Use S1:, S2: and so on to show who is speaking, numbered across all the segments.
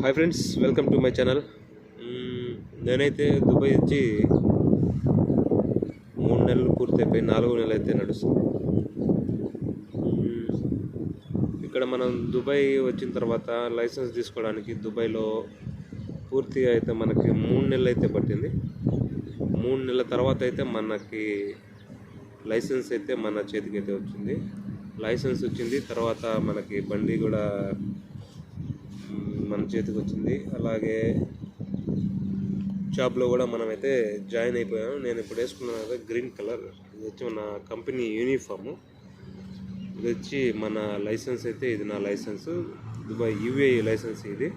S1: Hi friends welcome to my channel. నేనైతే Dubai వచ్చి మూడు నెలలు పూర్తయిపోయి నాలుగు నెలలు అయితే నడుస్తుంది. ఇక్కడ మనం దుబాయ్ వచ్చిన తర్వాత లైసెన్స్ తీసుకోవడానికి దుబాయ్లో పూర్తిగా అయితే మనకి మూడు నెలలు అయితే పట్టింది. మూడు నెలల తర్వాత అయితే మనకి లైసెన్స్ అయితే మన చేతికి అయితే వచ్చింది. లైసెన్స్ వచ్చింది తర్వాత మనకి బండి కూడా మన చేతికి వచ్చింది. అలాగే జాబ్లో కూడా మనమైతే జాయిన్ అయిపోయాము నేను ఇప్పుడు వేసుకున్నాను కదా గ్రీన్ కలర్. ఇది వచ్చి మన కంపెనీ యూనిఫాము. ఇది వచ్చి మన లైసెన్స్ అయితే ఇది నా లైసెన్స్. దుబాయ్ యూఏ లైసెన్స్ ఇది.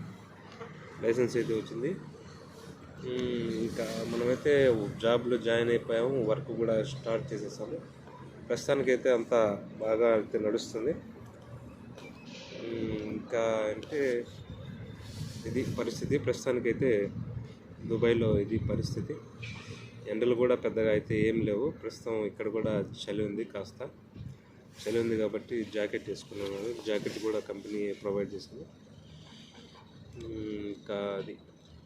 S1: లైసెన్స్ అయితే వచ్చింది. ఇంకా మనమైతే జాబ్లో జాయిన్ అయిపోయాము. వర్క్ కూడా స్టార్ట్ చేసేసాము. ప్రస్తుతానికైతే అంతా బాగా అయితే నడుస్తుంది. ఇంకా అంటే ఇది పరిస్థితి. ప్రస్తుతానికైతే దుబాయ్లో ఇది పరిస్థితి. ఎండలు కూడా పెద్దగా అయితే ఏం లేవు. ప్రస్తుతం ఇక్కడ కూడా చలి ఉంది కాస్త. చలి ఉంది కాబట్టి జాకెట్ వేసుకున్నాను. జాకెట్ కూడా కంపెనీ ప్రొవైడ్ చేసింది. ఇంకా అది.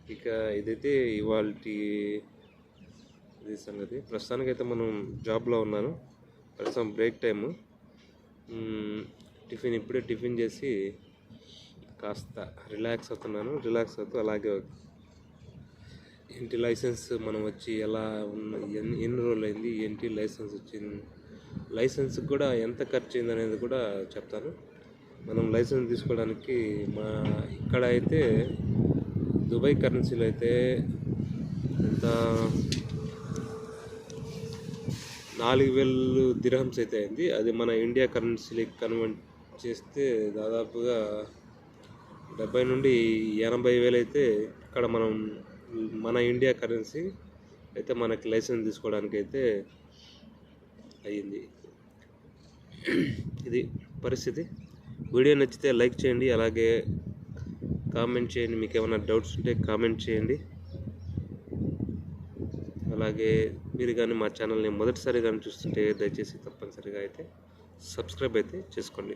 S1: ఇక ఇదైతే ఇవాళ ఇది సంగతి. ప్రస్తుతానికైతే మనం జాబ్లో ఉన్నాను. ప్రస్తుతం బ్రేక్ టైము. టిఫిన్ ఇప్పుడే టిఫిన్ చేసి కాస్త రిలాక్స్ అవుతున్నాను. రిలాక్స్ అవుతూ అలాగే ఏంటి లైసెన్స్ మనం వచ్చి ఎలా ఉన్న ఎన్ని ఎన్ని రోజులు అయింది ఏంటి లైసెన్స్ వచ్చింది లైసెన్స్ కూడా ఎంత ఖర్చు అయింది అనేది కూడా చెప్తాను. మనం లైసెన్స్ తీసుకోవడానికి మా ఇక్కడ అయితే దుబాయ్ కరెన్సీలో అయితే ఎంత నాలుగు వేలు దిరహమ్స్ అయితే అయింది. అది మన ఇండియా కరెన్సీకి కన్వర్ట్ చేస్తే దాదాపుగా డెబ్బై నుండి ఎనభై వేలు అయితే ఇక్కడ మనం మన ఇండియా కరెన్సీ అయితే మనకి లైసెన్స్ తీసుకోవడానికి అయితే అయ్యింది. ఇది పరిస్థితి. వీడియో నచ్చితే లైక్ చేయండి అలాగే కామెంట్ చేయండి. మీకు ఏమైనా డౌట్స్ ఉంటే కామెంట్ చేయండి. అలాగే మీరు కానీ మా ఛానల్ని మొదటిసారి కానీ చూస్తుంటే దయచేసి తప్పనిసరిగా అయితే సబ్స్క్రైబ్ అయితే చేసుకోండి.